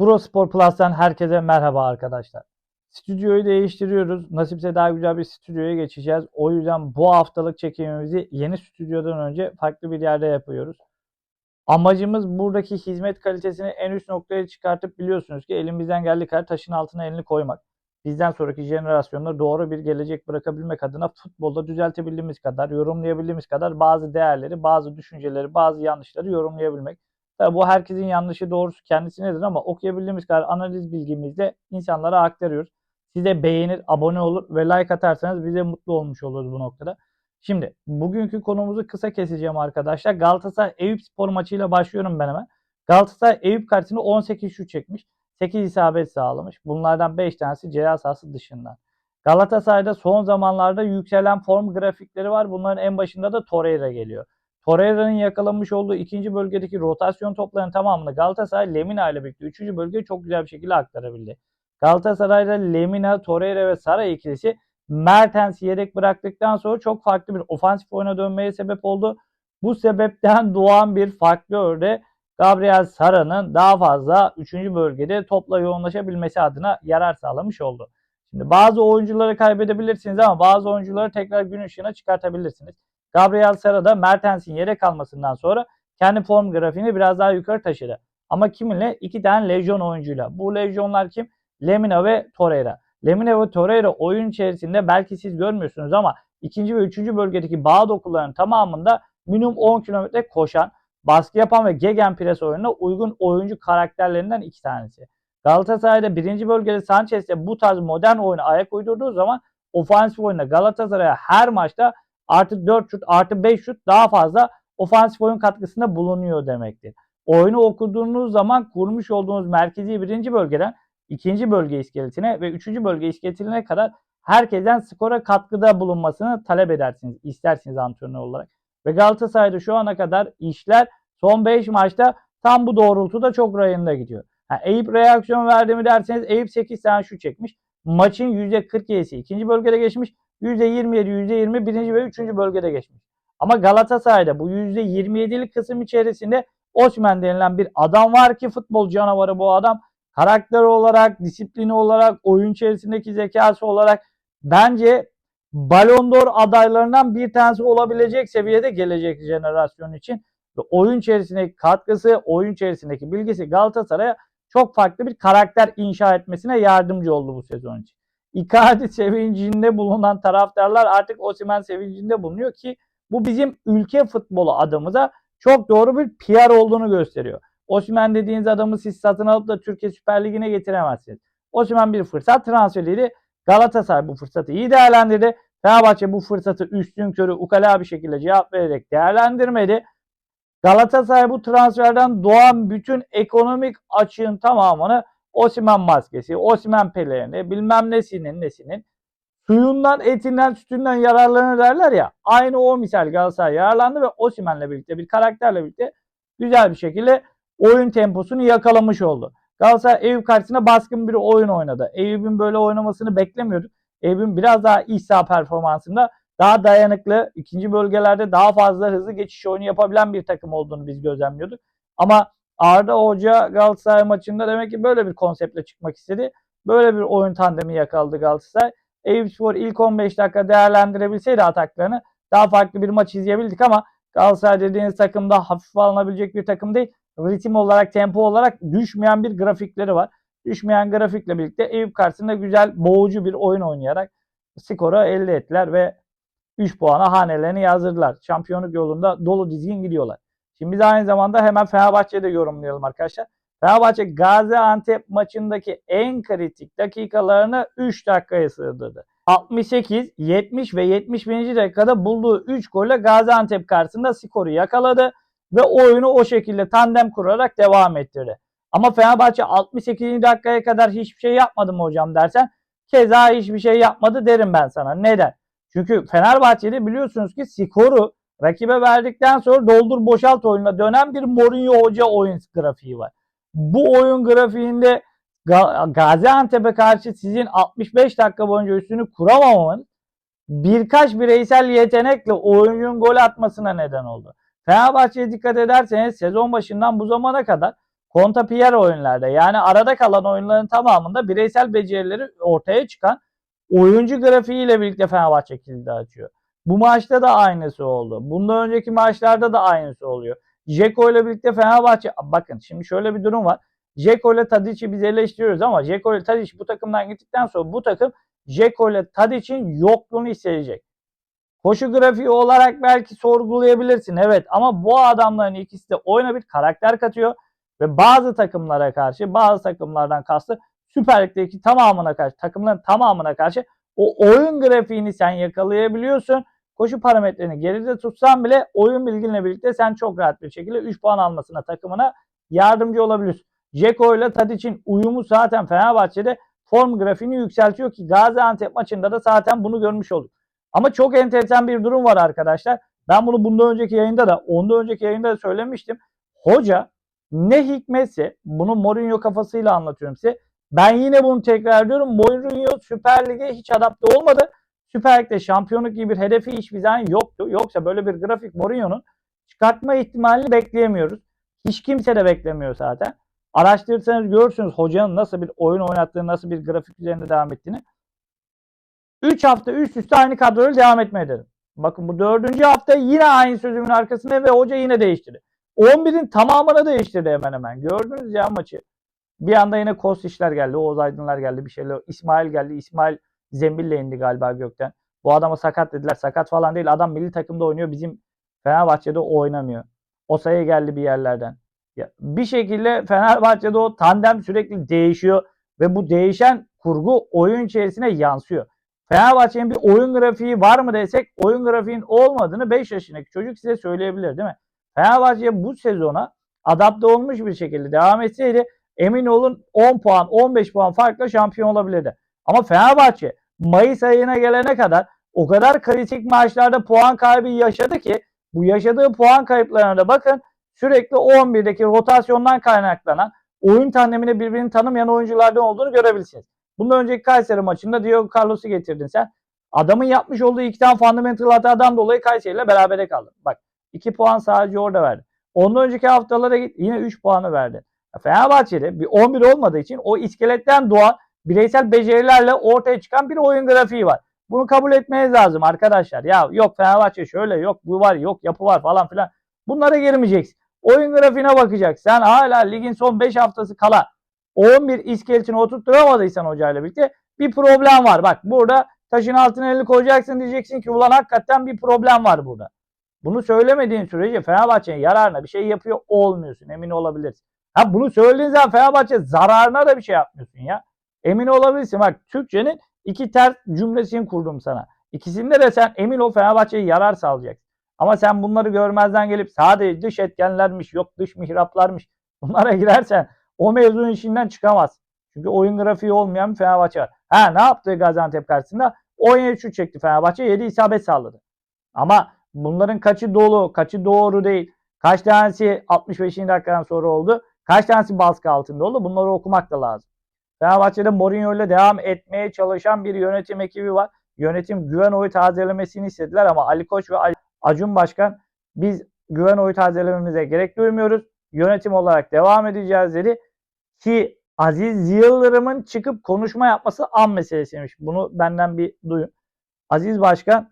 Spor Plus'tan herkese merhaba arkadaşlar. Stüdyoyu değiştiriyoruz. Nasipse daha güzel bir stüdyoya geçeceğiz. O yüzden bu haftalık çekimimizi yeni stüdyodan önce farklı bir yerde yapıyoruz. Amacımız buradaki hizmet kalitesini en üst noktaya çıkartıp biliyorsunuz ki elimizden geldiği kadar taşın altına elini koymak. Bizden sonraki jenerasyonlara doğru bir gelecek bırakabilmek adına futbolda düzeltebildiğimiz kadar, yorumlayabildiğimiz kadar bazı değerleri, bazı düşünceleri, bazı yanlışları yorumlayabilmek. Tabii bu herkesin yanlışı doğrusu kendisinedir ama okuyabildiğimiz kadar analiz bilgimizle insanlara aktarıyoruz. Size beğenir, abone olur ve like atarsanız bize mutlu olmuş oluruz bu noktada. Şimdi bugünkü konumuzu kısa keseceğim arkadaşlar. Galatasaray Eyüp Spor maçıyla başlıyorum ben hemen. Galatasaray Eyüp karşısında 18 şut çekmiş. 8 isabet sağlamış. Bunlardan 5 tanesi ceza sahası dışından. Galatasaray'da son zamanlarda yükselen form grafikleri var. Bunların en başında da Torreira geliyor. Torreira'nın yakalamış olduğu ikinci bölgedeki rotasyon toplarının tamamını Galatasaray Lemina ile birlikte 3. bölgeye çok güzel bir şekilde aktarabildi. Galatasaray'da Lemina, Torreira ve Sara ikilisi Mertens yedek bıraktıktan sonra çok farklı bir ofansif oyuna dönmeye sebep oldu. Bu sebepten doğan bir farklı örde Gabriel Sara'nın daha fazla 3. bölgede topla yoğunlaşabilmesi adına yarar sağlamış oldu. Şimdi bazı oyuncuları kaybedebilirsiniz ama bazı oyuncuları tekrar gün ışığına çıkartabilirsiniz. Gabriel Sara Mertens'in yere kalmasından sonra kendi form grafiğini biraz daha yukarı taşıdı. Ama kiminle? İki tane lejyon oyuncuyla. Bu lejyonlar kim? Lemina ve Torreira. Lemina ve Torreira oyun içerisinde belki siz görmüyorsunuz ama ikinci ve üçüncü bölgedeki bağ dokuların tamamında minimum 10 kilometre koşan, baskı yapan ve gegenpress oyununa uygun oyuncu karakterlerinden iki tanesi. Galatasaray'da birinci bölgede Sanchez'de bu tarz modern oyuna ayak uydurduğu zaman ofansif oyunda Galatasaray'a her maçta artı 4 şut artı 5 şut daha fazla ofansif oyun katkısında bulunuyor demektir. Oyunu okuduğunuz zaman kurmuş olduğunuz merkezi birinci bölgeden ikinci bölge iskeletine ve üçüncü bölge iskeletine kadar herkesten skora katkıda bulunmasını talep edersiniz, istersiniz antrenör olarak. Ve Galatasaray'da şu ana kadar işler son 5 maçta tam bu doğrultuda çok rayında gidiyor. Ha, Eyüp reaksiyon verdi mi derseniz Eyüp 8 tane şu çekmiş. Maçın %47'si ikinci bölgede geçmiş. %27, %20 birinci ve üçüncü bölgede geçmiş. Ama Galatasaray'da bu %27'lik kısım içerisinde Osman denilen bir adam var ki futbol canavarı bu adam. Karakter olarak, disiplini olarak, oyun içerisindeki zekası olarak bence Ballon d'Or adaylarından bir tanesi olabilecek seviyede gelecek jenerasyon için. Ve oyun içerisindeki katkısı, oyun içerisindeki bilgisi Galatasaray'a çok farklı bir karakter inşa etmesine yardımcı oldu bu sezon için. Icardi sevincinde bulunan taraftarlar artık Osimhen sevincinde bulunuyor ki bu bizim ülke futbolu adımıza çok doğru bir PR olduğunu gösteriyor. Osimhen dediğiniz adamı siz satın alıp da Türkiye Süper Ligi'ne getiremezsiniz. Osimhen bir fırsat transferiydi. Galatasaray bu fırsatı iyi değerlendirdi. Fenerbahçe bu fırsatı üstün körü ukala bir şekilde cevap vererek değerlendirmedi. Galatasaray bu transferden doğan bütün ekonomik açığın tamamını Osimen maskesi, Osimen pelerini, bilmem nesinin nesinin suyundan, etinden, sütünden yararlanır derler ya. Aynı o misal Galatasaray yararlandı ve Osimen'le birlikte bir karakterle birlikte güzel bir şekilde oyun temposunu yakalamış oldu. Galatasaray Eyüp karşısında baskın bir oyun oynadı. Eyüp'ün böyle oynamasını beklemiyorduk. Eyüp'ün biraz daha iç saha performansında daha dayanıklı, ikinci bölgelerde daha fazla hızlı geçiş oyunu yapabilen bir takım olduğunu biz gözlemliyorduk. Ama Arda Hoca Galatasaray maçında demek ki böyle bir konseptle çıkmak istedi. Böyle bir oyun tandemi yakaladı Galatasaray. Eyüpspor ilk 15 dakika değerlendirebilseydi ataklarını daha farklı bir maç izleyebildik ama Galatasaray dediğiniz takımda hafif alınabilecek bir takım değil. Ritim olarak, tempo olarak düşmeyen bir grafikleri var. Düşmeyen grafikle birlikte Eyüp karşısında güzel boğucu bir oyun oynayarak skoru elde ettiler ve 3 puana hanelerini yazdırdılar. Şampiyonluk yolunda dolu dizgin gidiyorlar. Şimdi biz aynı zamanda hemen Fenerbahçe'yi de yorumlayalım arkadaşlar. Fenerbahçe Gaziantep maçındaki en kritik dakikalarını 3 dakikaya sığdırdı. 68, 70 ve 71. dakikada bulduğu 3 golle Gaziantep karşısında skoru yakaladı ve oyunu o şekilde tandem kurarak devam ettirdi. Ama Fenerbahçe 68. dakikaya kadar hiçbir şey yapmadı mı hocam dersen keza hiçbir şey yapmadı derim ben sana. Neden? Çünkü Fenerbahçe'de biliyorsunuz ki skoru rakibe verdikten sonra doldur boşalt oyununa dönen bir Mourinho hoca oyun grafiği var. Bu oyun grafiğinde Gaziantep'e karşı sizin 65 dakika boyunca üstünü kuramamanız birkaç bireysel yetenekle oyuncunun gol atmasına neden oldu. Fenerbahçe'ye dikkat ederseniz sezon başından bu zamana kadar kontapiyer oyunlarda yani arada kalan oyunların tamamında bireysel becerileri ortaya çıkan oyuncu grafiğiyle birlikte Fenerbahçe kilidi açıyor. Bu maçta da aynısı oldu. Bundan önceki maçlarda da aynısı oluyor. Jeko ile birlikte Fenerbahçe bakın şimdi şöyle bir durum var. Jeko ile Tadic'i biz eleştiriyoruz ama Jeko ile Tadic bu takımdan gittikten sonra bu takım Jeko ile Tadic'in yokluğunu hissedecek. Koşu grafiği olarak belki sorgulayabilirsin evet ama bu adamların ikisi de oyuna bir karakter katıyor ve bazı takımlara karşı bazı takımlardan kastı Süper Lig'deki tamamına karşı takımların tamamına karşı o oyun grafiğini sen yakalayabiliyorsun. Koşu parametreni geride tutsan bile oyun bilginle birlikte sen çok rahat bir şekilde 3 puan almasına takımına yardımcı olabiliyorsun. Ceko ile Tadic'in uyumu zaten Fenerbahçe'de form grafiğini yükseltiyor ki Gaziantep maçında da zaten bunu görmüş olduk. Ama çok enteresan bir durum var arkadaşlar. Ben bunu bundan önceki yayında da, ondan önceki yayında da söylemiştim. Hoca ne hikmetse bunu Mourinho kafasıyla anlatıyorum size. Ben yine bunu tekrar ediyorum. Mourinho Süper Lig'e hiç adapte olmadı. Süper Lig'de şampiyonluk gibi bir hedefi hiçbir zaman yoktu. Yoksa böyle bir grafik Mourinho'nun çıkartma ihtimalini bekleyemiyoruz. Hiç kimse de beklemiyor zaten. Araştırırsanız görürsünüz hocanın nasıl bir oyun oynattığını, nasıl bir grafik üzerinde devam ettiğini. 3 hafta üst üste aynı kadroyla devam etmeye dedim. Bakın bu dördüncü hafta yine aynı sözümün arkasında ve hoca yine değiştirdi. 11'in tamamını değiştirdi hemen hemen. Gördünüz ya maçı. Bir anda yine Kos işler geldi. Oğuz Aydınlar geldi. Bir şeyler. İsmail geldi. İsmail Zembil'le indi galiba gökten. Bu adama sakat dediler. Sakat falan değil. Adam milli takımda oynuyor. Bizim Fenerbahçe'de oynamıyor. O sayı geldi bir yerlerden. Ya, bir şekilde Fenerbahçe'de o tandem sürekli değişiyor ve bu değişen kurgu oyun içerisine yansıyor. Fenerbahçe'nin bir oyun grafiği var mı desek oyun grafiğin olmadığını 5 yaşındaki çocuk size söyleyebilir değil mi? Fenerbahçe bu sezona adapte olmuş bir şekilde devam etseydi emin olun 10 puan 15 puan farkla şampiyon olabilirdi. Ama Fenerbahçe Mayıs ayına gelene kadar o kadar kritik maçlarda puan kaybı yaşadı ki bu yaşadığı puan kayıplarına da bakın sürekli 11'deki rotasyondan kaynaklanan oyun tandemini birbirini tanımayan oyunculardan olduğunu görebilirsiniz. Bundan önceki Kayseri maçında Diego Carlos'u getirdin sen. Adamın yapmış olduğu iki tane fundamental hatadan dolayı Kayseri ile berabere kaldın. Bak 2 puan sadece orada verdi. Ondan önceki haftalara git yine 3 puanı verdi. Fenerbahçe'de bir 11 olmadığı için o iskeletten doğan bireysel becerilerle ortaya çıkan bir oyun grafiği var. Bunu kabul etmeniz lazım arkadaşlar. Ya yok Fenerbahçe şöyle yok bu var yok yapı var falan filan. Bunlara girmeyeceksin. Oyun grafiğine bakacaksın. Sen hala ligin son 5 haftası kala 11 iskeletini oturtturamadıysan hocayla birlikte bir problem var. Bak burada taşın altına elini koyacaksın diyeceksin ki ulan hakikaten bir problem var burada. Bunu söylemediğin sürece Fenerbahçe'nin yararına bir şey yapıyor olmuyorsun. Emin olabilirsin. Ha bunu söylediğin zaman Fenerbahçe zararına da bir şey yapmıyorsun ya. Emin olabilirsin. Bak Türkçenin iki ters cümlesini kurdum sana. İkisinde de sen emin ol Fenerbahçe'ye yarar sağlayacaksın. Ama sen bunları görmezden gelip sadece dış etkenlermiş, yok dış mihraplarmış. Bunlara girersen o mevzunun içinden çıkamaz. Çünkü oyun grafiği olmayan bir Fenerbahçe var. Ha ne yaptı Gaziantep karşısında? 17 şut çekti Fenerbahçe 7 isabet sağladı. Ama bunların kaçı dolu, kaçı doğru değil. Kaç tanesi 65. dakikadan sonra oldu. Kaç tanesi baskı altında oldu. Bunları okumak da lazım. Fenerbahçe'de Mourinho ile devam etmeye çalışan bir yönetim ekibi var. Yönetim güven oyu tazelemesini istediler ama Ali Koç ve Acun Başkan biz güven oyu tazelememize gerek duymuyoruz. Yönetim olarak devam edeceğiz dedi. Ki Aziz Yıldırım'ın çıkıp konuşma yapması an meselesiymiş. Bunu benden bir duyun. Aziz Başkan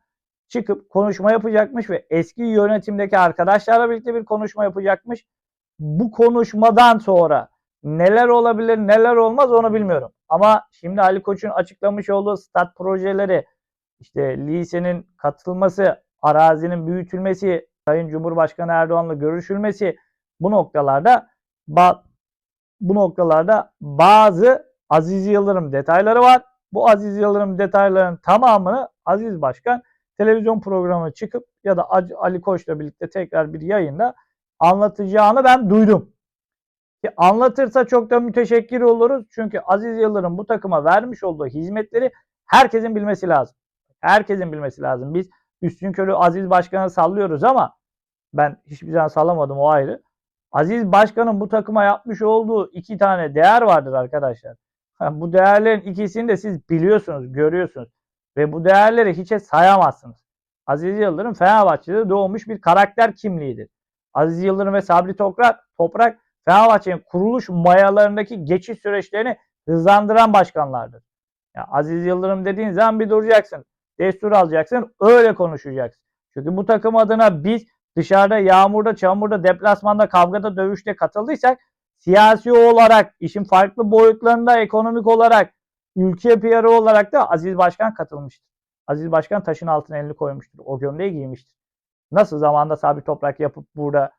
çıkıp konuşma yapacakmış ve eski yönetimdeki arkadaşlarla birlikte bir konuşma yapacakmış. Bu konuşmadan sonra neler olabilir neler olmaz onu bilmiyorum. Ama şimdi Ali Koç'un açıklamış olduğu stat projeleri işte lisenin katılması, arazinin büyütülmesi, Sayın Cumhurbaşkanı Erdoğan'la görüşülmesi bu noktalarda bu noktalarda bazı Aziz Yıldırım detayları var. Bu Aziz Yıldırım detaylarının tamamını Aziz Başkan televizyon programı çıkıp ya da Ali Koç'la birlikte tekrar bir yayında anlatacağını ben duydum. Ki anlatırsa çok da müteşekkir oluruz. Çünkü Aziz Yıldırım bu takıma vermiş olduğu hizmetleri herkesin bilmesi lazım. Herkesin bilmesi lazım. Biz üstün körü Aziz Başkan'a sallıyoruz ama ben hiçbir zaman sallamadım o ayrı. Aziz Başkan'ın bu takıma yapmış olduğu iki tane değer vardır arkadaşlar. Bu değerlerin ikisini de siz biliyorsunuz, görüyorsunuz. Ve bu değerleri hiçe sayamazsınız. Aziz Yıldırım Fenerbahçe'de doğmuş bir karakter kimliğidir. Aziz Yıldırım ve Sabri Toprak, Toprak Fenerbahçe'nin kuruluş mayalarındaki geçiş süreçlerini hızlandıran başkanlardır. Ya Aziz Yıldırım dediğin zaman bir duracaksın. Destur alacaksın. Öyle konuşacaksın. Çünkü bu takım adına biz dışarıda yağmurda, çamurda, deplasmanda, kavgada, dövüşte katıldıysak siyasi olarak, işin farklı boyutlarında ekonomik olarak, ülke PR'ı olarak da Aziz Başkan katılmıştır. Aziz Başkan taşın altına elini koymuştur. O gömleği giymiştir. Nasıl zamanda sabit toprak yapıp burada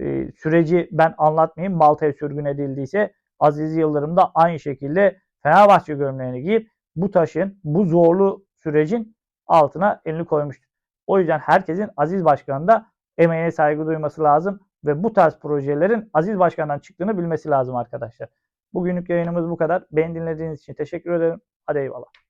e, süreci ben anlatmayayım. Malta'ya sürgün edildiyse Aziz Yıldırım da aynı şekilde Fenerbahçe gömleğini giyip bu taşın, bu zorlu sürecin altına elini koymuştur. O yüzden herkesin Aziz Başkan'ın da emeğine saygı duyması lazım ve bu tarz projelerin Aziz Başkan'dan çıktığını bilmesi lazım arkadaşlar. Bugünlük yayınımız bu kadar. Beni dinlediğiniz için teşekkür ederim. Hadi eyvallah.